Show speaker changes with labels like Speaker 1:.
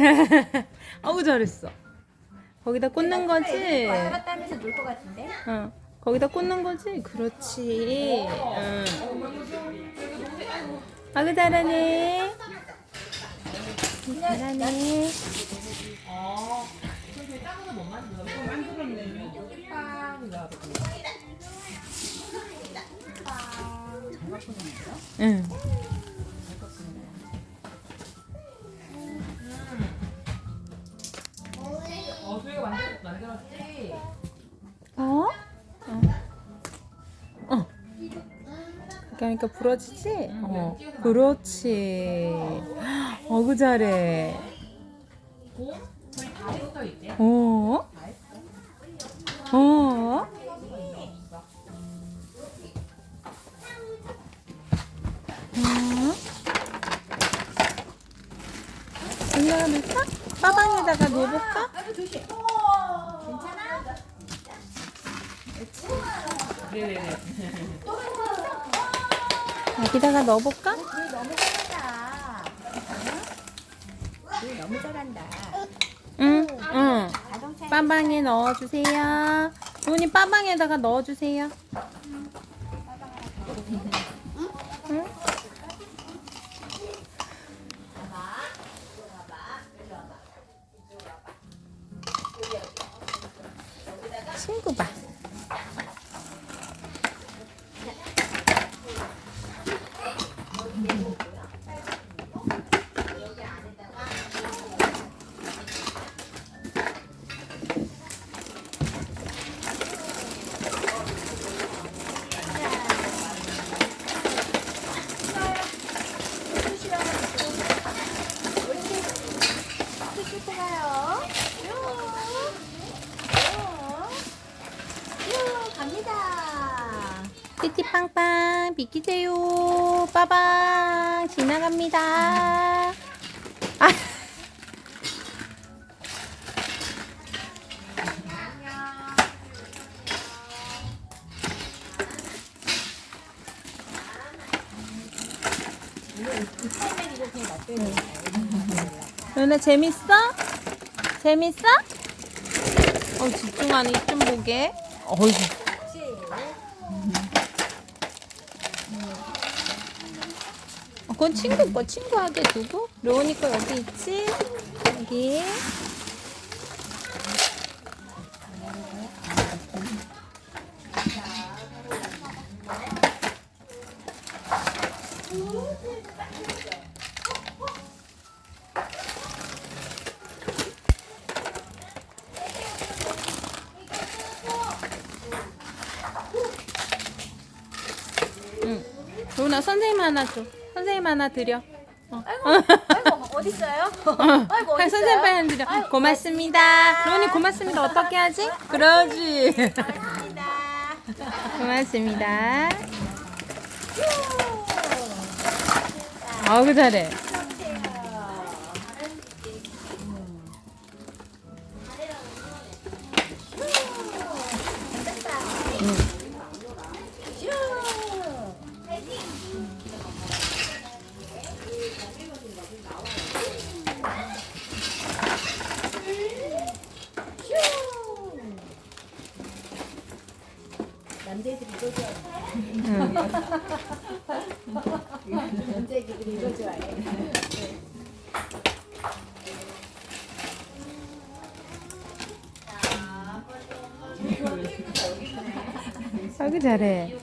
Speaker 1: 어우 잘했어. 거기다 꽂는 거지.
Speaker 2: 왔다 하면서 놀 것 같은데?
Speaker 1: 어, 거기다 꽂는 거지. 그렇지. 응. 아그 잘하네. 잘하네. 응.
Speaker 3: 어, 수희가 만들, 만들었지?
Speaker 1: 어? 어. 어. 하니까 부러지지? 어. 그렇지. 어그 잘해.
Speaker 3: 공? 저희 다 했어, 이제.
Speaker 1: 어? 어? 어? 올라가 볼까? 빠방에다가 넣어볼까?
Speaker 2: 아이고 조심. 괜찮아?
Speaker 3: 네네네.
Speaker 1: 여기다가 넣어볼까?
Speaker 2: 물 너무 잘한다. 물 너무 잘한다.
Speaker 1: 응, 응.
Speaker 2: 자동차
Speaker 1: 빠방에 넣어주세요. 부모님 빠방에다가 넣어주세요. 친구 봐.
Speaker 2: 씻고 가요. 쭉. 쭉. 쭉 갑니다.
Speaker 1: 띠띠빵빵 비키세요. 빠방 지나갑니다. 아. 연아 재밌어? 재밌어? 어 집중하니 좀 보게. 어이 그건 친구 거 친구하게 두고 로운이 거 여기 있지? 여기 응. 로운아 선생님 하나 줘 선생님 하나 드려. 어.
Speaker 2: 아이고 어디 있어요? 아이고 어디
Speaker 1: 아, 선생님 빨리
Speaker 2: 있어요?
Speaker 1: 한 드려.
Speaker 2: 아이고,
Speaker 1: 고맙습니다. 로운이 고맙습니다. 어떻게 하지? 그러지.
Speaker 2: 고맙습니다.
Speaker 1: 고맙습니다. 아우 잘해
Speaker 2: 남자애들이 이거 좋아해.
Speaker 1: 응.
Speaker 2: 남자애들이 이거 좋아해.
Speaker 1: 아이고 잘해